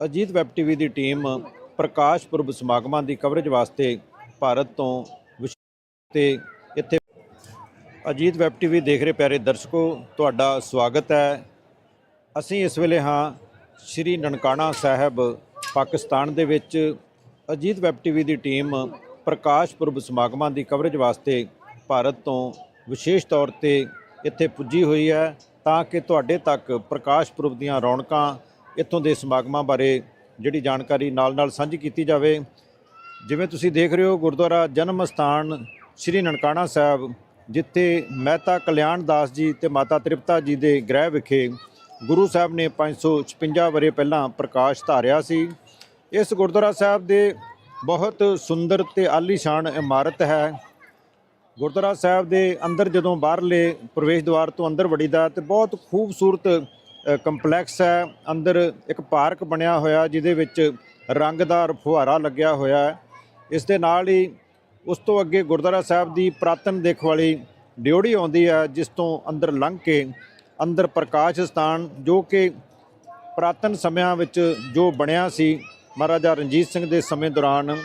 Ajit web TV ਦੀ team Prakash Purab ਸਮਾਗਮਾਂ ਦੀ ਕਵਰੇਜ ਵਾਸਤੇ ਭਾਰਤ ਤੋਂ ਵਿਸ਼- ਤੇ ਇੱਥੇ ਅਜੀਤ ਵੈਬ ਟੀਵੀ ਦੇਖ ਰਹੇ ਪਿਆਰੇ ਦਰਸ਼ਕੋ, ਤੁਹਾਡਾ ਸਵਾਗਤ ਹੈ। ਅਸੀਂ ਇਸ ਵੇਲੇ ਹਾਂ ਸ਼੍ਰੀ ਨਨਕਾਣਾ ਸਾਹਿਬ, ਪਾਕਿਸਤਾਨ ਦੇ ਵਿੱਚ। ਅਜੀਤ ਵੈਬ ਟੀਵੀ ਦੀ ਟੀਮ ਪ੍ਰਕਾਸ਼ ਪੁਰਬ ਸਮਾਗਮਾਂ ਦੀ ਕਵਰੇਜ ਵਾਸਤੇ ਭਾਰਤ ਤੋਂ ਵਿਸ਼ੇਸ਼ ਤੌਰ ਤੇ ਇੱਥੇ ਪੁੱਜੀ ਹੋਈ ਹੈ ਤਾਂ ਕਿ ਤੁਹਾਡੇ ਤੱਕ ਪ੍ਰਕਾਸ਼ ਪੁਰਬ ਦੀਆਂ ਰੌਣਕਾਂ ਇੱਥੋਂ ਦੇ ਸਮਾਗਮਾਂ ਬਾਰੇ ਜਿਹੜੀ ਜਾਣਕਾਰੀ ਨਾਲ-ਨਾਲ ਸਾਂਝੀ ਕੀਤੀ ਜਾਵੇ। ਜਿਵੇਂ ਤੁਸੀਂ ਦੇਖ ਰਹੇ ਹੋ, ਗੁਰਦੁਆਰਾ ਜਨਮ ਸਥਾਨ ਸ਼੍ਰੀ ਨਨਕਾਣਾ ਸਾਹਿਬ, ਜਿੱਥੇ ਮਹਿਤਾ ਕਲਿਆਣ ਦਾਸ ਜੀ ਤੇ ਮਾਤਾ ਤ੍ਰਿਪਤਾ ਜੀ ਦੇ ਗ੍ਰਹਿ ਵਿਖੇ ਗੁਰੂ ਸਾਹਿਬ ਨੇ 556 ਵਰੇ ਪਹਿਲਾਂ ਪ੍ਰਕਾਸ਼ ਧਾਰਿਆ ਸੀ। ਇਸ ਗੁਰਦੁਆਰਾ ਸਾਹਿਬ ਦੇ ਬਹੁਤ ਸੁੰਦਰ ਤੇ ਆਲੀਸ਼ਾਨ ਇਮਾਰਤ ਹੈ। ਗੁਰਦੁਆਰਾ ਸਾਹਿਬ ਦੇ ਅੰਦਰ ਜਦੋਂ ਬਾਹਰਲੇ ਪ੍ਰਵੇਸ਼ ਦੁਆਰ ਤੋਂ ਅੰਦਰ ਵੜੀਦਾ ਤੇ ਬਹੁਤ ਖੂਬਸੂਰਤ ਕੰਪਲੈਕਸ ਹੈ। ਅੰਦਰ ਇੱਕ ਪਾਰਕ ਬਣਿਆ ਹੋਇਆ ਜਿਹਦੇ ਵਿੱਚ ਰੰਗਦਾਰ ਫੁਹਾਰਾ ਲੱਗਿਆ ਹੋਇਆ ਹੈ। ਇਸ ਦੇ ਨਾਲ ਹੀ ਉਸ ਤੋਂ ਅੱਗੇ ਗੁਰਦੁਆਰਾ ਸਾਹਿਬ ਦੀ ਪ੍ਰਾਤਨ ਦੇਖ ਵਾਲੀ ਡਿਉੜੀ ਆਉਂਦੀ ਹੈ, ਜਿਸ ਤੋਂ ਅੰਦਰ ਲੰਘ ਕੇ ਅੰਦਰ ਪ੍ਰਕਾਸ਼ ਸਥਾਨ, ਜੋ ਕਿ ਪ੍ਰਾਤਨ ਸਮਿਆਂ ਵਿੱਚ ਜੋ ਬਣਿਆ ਸੀ, ਮਹਾਰਾਜਾ ਰਣਜੀਤ ਸਿੰਘ ਦੇ ਸਮੇਂ ਦੌਰਾਨ,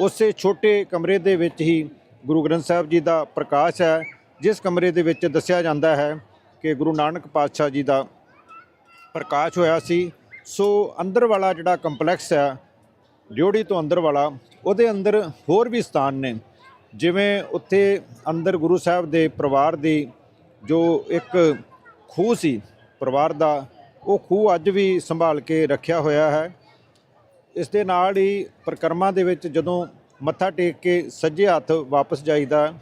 ਉਸੇ ਛੋਟੇ ਕਮਰੇ ਦੇ ਵਿੱਚ ਹੀ ਗੁਰੂ ਗ੍ਰੰਥ ਸਾਹਿਬ ਜੀ ਦਾ ਪ੍ਰਕਾਸ਼ ਹੈ, ਜਿਸ ਕਮਰੇ ਦੇ ਵਿੱਚ ਦੱਸਿਆ ਜਾਂਦਾ ਹੈ ਕਿ ਗੁਰੂ ਨਾਨਕ ਪਾਤਸ਼ਾਹ ਜੀ ਦਾ ਪ੍ਰਕਾਸ਼ ਹੋਇਆ ਸੀ। ਸੋ ਅੰਦਰ ਵਾਲਾ ਜਿਹੜਾ ਕੰਪਲੈਕਸ ਹੈ ਡਿਓੜੀ ਤੋਂ ਅੰਦਰ ਵਾਲਾ, ਉਹਦੇ ਅੰਦਰ ਹੋਰ ਵੀ ਸਥਾਨ ਨੇ। ਜਿਵੇਂ ਉੱਥੇ ਅੰਦਰ ਗੁਰੂ ਸਾਹਿਬ ਦੇ ਪਰਿਵਾਰ ਦੀ ਜੋ ਇੱਕ ਖੂਹ ਸੀ ਪਰਿਵਾਰ ਦਾ, ਉਹ ਖੂਹ ਅੱਜ ਵੀ ਸੰਭਾਲ ਕੇ ਰੱਖਿਆ ਹੋਇਆ ਹੈ। ਇਸ ਦੇ ਨਾਲ ਹੀ ਪ੍ਰਕਰਮਾ ਦੇ ਵਿੱਚ ਜਦੋਂ ਮੱਥਾ ਟੇਕ ਕੇ ਸੱਜੇ ਹੱਥ ਵਾਪਸ ਜਾਈਦਾ,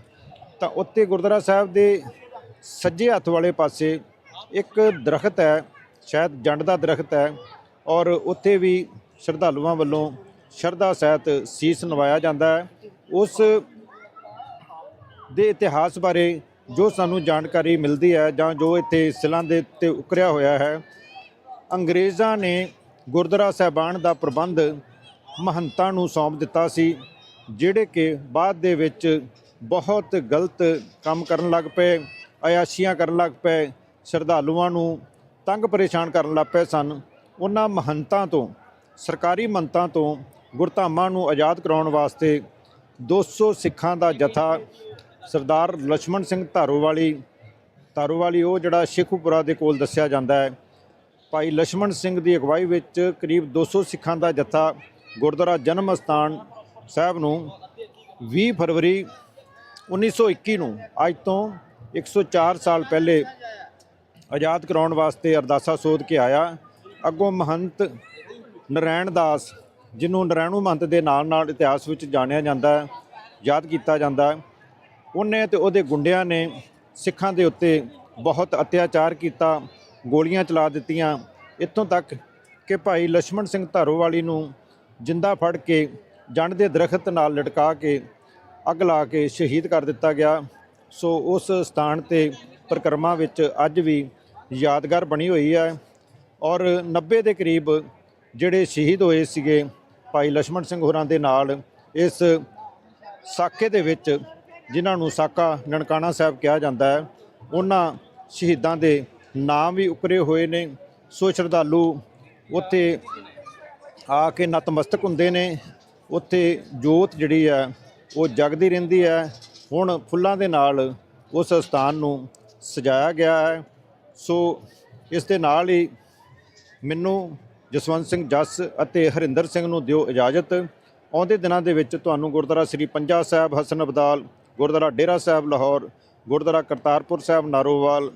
ਤਾਂ ਉੱਤੇ ਗੁਰਦੁਆਰਾ ਸਾਹਿਬ ਦੇ ਸੱਜੇ ਹੱਥ ਵਾਲੇ ਪਾਸੇ ਇੱਕ ਦਰਖਤ ਹੈ ਸ਼ਾਇਦ ਜੰਡ ਦਾ ਦਰਖਤ ਹੈ ਔਰ ਉੱਥੇ ਵੀ ਸ਼ਰਧਾਲੂਆਂ ਵੱਲੋਂ ਸ਼ਰਧਾ ਸਹਿਤ ਸੀਸ ਨਵਾਇਆ ਜਾਂਦਾ ਹੈ। ਉਸ ਦੇ ਇਤਿਹਾਸ ਬਾਰੇ ਜੋ ਸਾਨੂੰ ਜਾਣਕਾਰੀ ਮਿਲਦੀ ਹੈ ਜਾਂ ਜੋ ਇੱਥੇ ਸਿਲਾਂ ਦੇ ਉੱਤੇ ਉਕਰਿਆ ਹੋਇਆ ਹੈ, ਅੰਗਰੇਜ਼ਾਂ ਨੇ ਗੁਰਦੁਆਰਾ ਸਾਹਿਬਾਨ ਦਾ ਪ੍ਰਬੰਧ ਮਹੰਤਾਂ ਨੂੰ ਸੌਂਪ ਦਿੱਤਾ ਸੀ, ਜਿਹੜੇ ਕਿ ਬਾਅਦ ਦੇ ਵਿੱਚ ਬਹੁਤ ਗਲਤ ਕੰਮ ਕਰਨ ਲੱਗ ਪਏ, ਅਯਾਸ਼ੀਆਂ ਕਰਨ ਲੱਗ ਪਏ, ਸ਼ਰਧਾਲੂਆਂ ਨੂੰ ਤੰਗ ਪਰੇਸ਼ਾਨ ਕਰਨ ਲੱਗ ਪਏ ਸਨ। ਉਹਨਾਂ ਮਹੰਤਾਂ ਤੋਂ, ਸਰਕਾਰੀ ਮੰਤਾਂ ਤੋਂ ਗੁਰਧਾਮਾਂ ਨੂੰ ਆਜ਼ਾਦ ਕਰਾਉਣ ਵਾਸਤੇ 200 ਸਿੱਖਾਂ ਦਾ ਜਥਾ ਸਰਦਾਰ ਲక్ష్మణ ਸਿੰਘ ਧਾਰੋਵਾਲੀ ਧਾਰੋਵਾਲੀ ਉਹ ਜਿਹੜਾ ਸ਼ੇਖੂਪੁਰਾ ਦੇ ਕੋਲ ਦੱਸਿਆ ਜਾਂਦਾ ਹੈ। ਭਾਈ ਲక్ష్మణ ਸਿੰਘ ਦੀ ਅਗਵਾਈ ਵਿੱਚ ਕਰੀਬ 200 ਸਿੱਖਾਂ ਦਾ ਜਥਾ ਗੁਰਦੁਆਰਾ ਜਨਮ ਸਥਾਨ ਸਾਹਿਬ ਨੂੰ 20 ਫਰਵਰੀ 1921 ਨੂੰ, ਅੱਜ ਤੋਂ 104 ਸਾਲ ਪਹਿਲੇ ਆਜ਼ਾਦ ਕਰਾਉਣ ਵਾਸਤੇ ਅਰਦਾਸਾ ਸੋਧ ਕੇ ਆਇਆ। ਅੱਗੋਂ ਮਹੰਤ ਨਰੈਣ ਦਾਸ, ਜਿਹਨੂੰ ਨਰੈਣੂ ਮਹੰਤ ਦੇ ਨਾਲ ਨਾਲ ਇਤਿਹਾਸ ਵਿੱਚ ਜਾਣਿਆ ਜਾਂਦਾ ਯਾਦ ਕੀਤਾ ਜਾਂਦਾ ਉਹਨੇ ਤੇ ਉਹਦੇ ਗੁੰਡਿਆਂ ਨੇ ਸਿੱਖਾਂ ਦੇ ਉੱਤੇ ਬਹੁਤ ਅਤਿਆਚਾਰ ਕੀਤਾ, ਗੋਲੀਆਂ ਚਲਾ ਦਿੱਤੀਆਂ। ਇੱਥੋਂ ਤੱਕ ਕਿ ਭਾਈ ਲక్ష్మణ ਸਿੰਘ ਧਾਰੋਵਾਲੀ ਨੂੰ ਜਿੰਦਾ ਫੜ ਕੇ ਜੰਡ ਦੇ ਦਰਖਤ ਨਾਲ ਲਟਕਾ ਕੇ ਅੱਗ ਲਾ ਕੇ ਸ਼ਹੀਦ ਕਰ ਦਿੱਤਾ ਗਿਆ। ਸੋ ਉਸ ਸਥਾਨ ਤੇ ਪ੍ਰਕਰਮਾ ਵਿੱਚ ਅੱਜ ਵੀ ਯਾਦਗਾਰ ਬਣੀ ਹੋਈ ਹੈ ਔਰ 90 ਦੇ ਕਰੀਬ ਜਿਹੜੇ ਸ਼ਹੀਦ ਹੋਏ ਸੀਗੇ ਭਾਈ ਲక్ష్మణ ਸਿੰਘ ਹੋਰਾਂ ਦੇ ਨਾਲ ਇਸ ਸਾਕੇ ਦੇ ਵਿੱਚ, ਜਿਨ੍ਹਾਂ ਨੂੰ ਸਾਕਾ ਨਨਕਾਣਾ ਸਾਹਿਬ ਕਿਹਾ ਜਾਂਦਾ ਹੈ, ਉਹਨਾਂ ਸ਼ਹੀਦਾਂ ਦੇ ਨਾਮ ਵੀ ਉਕਰੇ ਹੋਏ ਨੇ। ਸੋ ਸ਼ਰਧਾਲੂ ਉੱਥੇ ਆ ਕੇ ਨਤਮਸਤਕ ਹੁੰਦੇ ਨੇ। ਉੱਥੇ ਜੋਤ ਜਿਹੜੀ ਹੈ, ਉਹ ਜਗਦੀ ਰਹਿੰਦੀ ਹੈ। ਹੁਣ ਫੁੱਲਾਂ ਦੇ ਨਾਲ ਉਸ ਸਥਾਨ ਨੂੰ ਸਜਾਇਆ ਗਿਆ ਹੈ। ਸੋ ਇਸ ਦੇ ਨਾਲ ਹੀ ਮੈਨੂੰ ਜਸਵੰਤ ਸਿੰਘ ਜੱਸ ਅਤੇ ਹਰਿੰਦਰ ਸਿੰਘ ਨੂੰ ਦਿਓ ਇਜਾਜ਼ਤ। ਆਉਂਦੇ ਦਿਨਾਂ ਦੇ ਵਿੱਚ ਤੁਹਾਨੂੰ ਗੁਰਦੁਆਰਾ ਸ੍ਰੀ ਪੰਜਾ ਸਾਹਿਬ, ਹਸਨ ਅਬਦਾਲ, ਗੁਰਦੁਆਰਾ ਡੇਰਾ ਸਾਹਿਬ, ਲਾਹੌਰ, ਗੁਰਦੁਆਰਾ ਕਰਤਾਰਪੁਰ ਸਾਹਿਬ, ਨਾਰੋਵਾਲ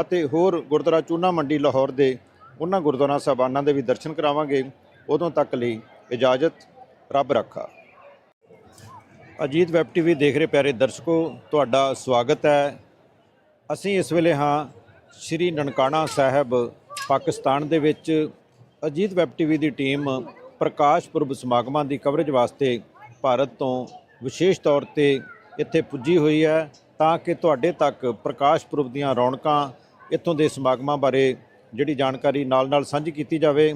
ਅਤੇ ਹੋਰ ਗੁਰਦੁਆਰਾ ਚੂਨਾ ਮੰਡੀ, ਲਾਹੌਰ ਦੇ ਉਹਨਾਂ ਗੁਰਦੁਆਰਾ ਸਾਹਿਬਾਨਾਂ ਦੇ ਵੀ ਦਰਸ਼ਨ ਕਰਾਵਾਂਗੇ। ਉਦੋਂ ਤੱਕ ਲਈ ਇਜਾਜ਼ਤ। ਰੱਬ ਰੱਖਾ। ਅਜੀਤ ਵੈਬ ਟੀਵੀ ਦੇਖ ਰਹੇ ਪਿਆਰੇ ਦਰਸ਼ਕੋ, ਤੁਹਾਡਾ ਸਵਾਗਤ ਹੈ। ਅਸੀਂ ਇਸ ਵੇਲੇ ਹਾਂ ਸ਼੍ਰੀ ਨਨਕਾਣਾ ਸਾਹਿਬ, ਪਾਕਿਸਤਾਨ ਦੇ ਵਿੱਚ ਅਜੀਤ ਵੈਬ ਟੀਵੀ ਦੀ ਟੀਮ ਪ੍ਰਕਾਸ਼ ਪੁਰਬ ਸਮਾਗਮਾਂ ਦੀ ਕਵਰੇਜ ਵਾਸਤੇ ਭਾਰਤ ਤੋਂ ਵਿਸ਼ੇਸ਼ ਤੌਰ ਤੇ ਇੱਥੇ ਪੁੱਜੀ ਹੋਈ ਹੈ ਤਾਂ ਕਿ ਤੁਹਾਡੇ ਤੱਕ ਪ੍ਰਕਾਸ਼ ਪੁਰਬ ਦੀਆਂ ਰੌਣਕਾਂ ਇੱਥੋਂ ਦੇ ਸਮਾਗਮਾਂ ਬਾਰੇ ਜਿਹੜੀ ਜਾਣਕਾਰੀ ਨਾਲ-ਨਾਲ ਸਾਂਝੀ ਕੀਤੀ ਜਾਵੇ।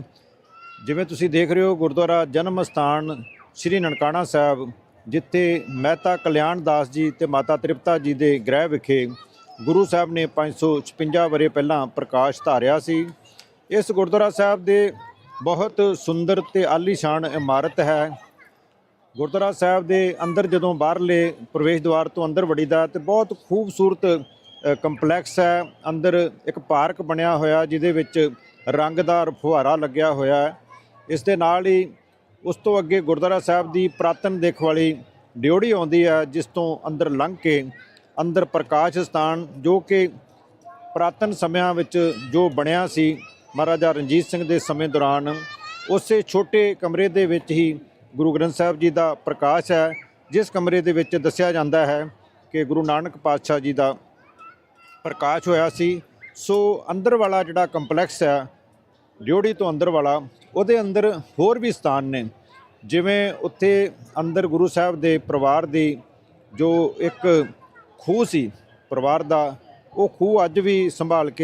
ਜਿਵੇਂ ਤੁਸੀਂ ਦੇਖ ਰਹੇ ਹੋ, ਗੁਰਦੁਆਰਾ ਜਨਮ ਸਥਾਨ ਸ਼੍ਰੀ ਨਨਕਾਣਾ ਸਾਹਿਬ, ਜਿੱਥੇ ਮਹਿਤਾ ਕਲਿਆਣ ਦਾਸ ਜੀ ਤੇ ਮਾਤਾ ਤ੍ਰਿਪਤਾ ਜੀ ਦੇ ਗ੍ਰਹਿ ਵਿਖੇ ਗੁਰੂ ਸਾਹਿਬ ਨੇ 556 ਵਰੇ ਪਹਿਲਾਂ ਪ੍ਰਕਾਸ਼ ਧਾਰਿਆ ਸੀ। ਇਸ ਗੁਰਦੁਆਰਾ ਸਾਹਿਬ ਦੇ ਬਹੁਤ ਸੁੰਦਰ ਤੇ ਆਲੀਸ਼ਾਨ ਇਮਾਰਤ ਹੈ। ਗੁਰਦੁਆਰਾ ਸਾਹਿਬ ਦੇ ਅੰਦਰ ਜਦੋਂ ਬਾਹਰਲੇ ਪ੍ਰਵੇਸ਼ ਦੁਆਰ ਤੋਂ ਅੰਦਰ ਵੜੀਦਾ ਤੇ ਬਹੁਤ ਖੂਬਸੂਰਤ ਕੰਪਲੈਕਸ ਹੈ। ਅੰਦਰ ਇੱਕ ਪਾਰਕ ਬਣਿਆ ਹੋਇਆ ਜਿਹਦੇ ਵਿੱਚ ਰੰਗਦਾਰ ਫੁਹਾਰਾ ਲੱਗਿਆ ਹੋਇਆ ਹੈ। ਇਸ ਦੇ ਨਾਲ ਹੀ ਉਸ ਤੋਂ ਅੱਗੇ ਗੁਰਦੁਆਰਾ ਸਾਹਿਬ ਦੀ ਪ੍ਰਾਤਨ ਦੇਖ ਵਾਲੀ ਡਿਓੜੀ ਆਉਂਦੀ ਹੈ, ਜਿਸ ਤੋਂ ਅੰਦਰ ਲੰਘ ਕੇ ਅੰਦਰ ਪ੍ਰਕਾਸ਼ ਸਥਾਨ ਜੋ ਕਿ ਪ੍ਰਾਤਨ ਸਮਿਆਂ ਵਿੱਚ ਜੋ ਬਣਿਆ ਸੀ, ਮਹਾਰਾਜਾ ਰਣਜੀਤ ਸਿੰਘ ਦੇ ਸਮੇਂ ਦੌਰਾਨ, ਉਸੇ ਛੋਟੇ ਕਮਰੇ ਦੇ ਵਿੱਚ ਹੀ ਗੁਰੂ ਗ੍ਰੰਥ ਸਾਹਿਬ ਜੀ ਦਾ ਪ੍ਰਕਾਸ਼ ਹੈ, ਜਿਸ ਕਮਰੇ ਦੇ ਵਿੱਚ ਦੱਸਿਆ ਜਾਂਦਾ ਹੈ ਕਿ ਗੁਰੂ ਨਾਨਕ ਪਾਤਸ਼ਾਹ ਜੀ ਦਾ ਪ੍ਰਕਾਸ਼ ਹੋਇਆ ਸੀ। ਸੋ ਅੰਦਰ ਵਾਲਾ ਜਿਹੜਾ ਕੰਪਲੈਕਸ ਹੈ ਡਿਓੜੀ ਤੋਂ ਅੰਦਰ ਵਾਲਾ, ਉਹਦੇ ਅੰਦਰ ਹੋਰ ਵੀ ਸਥਾਨ ਨੇ, ਜਿਵੇਂ ਉੱਥੇ ਅੰਦਰ ਗੁਰੂ ਸਾਹਿਬ ਦੇ ਪਰਿਵਾਰ ਦੀ ਜੋ ਇੱਕ ਖੂਹ ਸੀ ਪਰਿਵਾਰ ਦਾ ਉਹ ਖੂਹ ਅੱਜ ਵੀ ਸੰਭਾਲ ਕੇ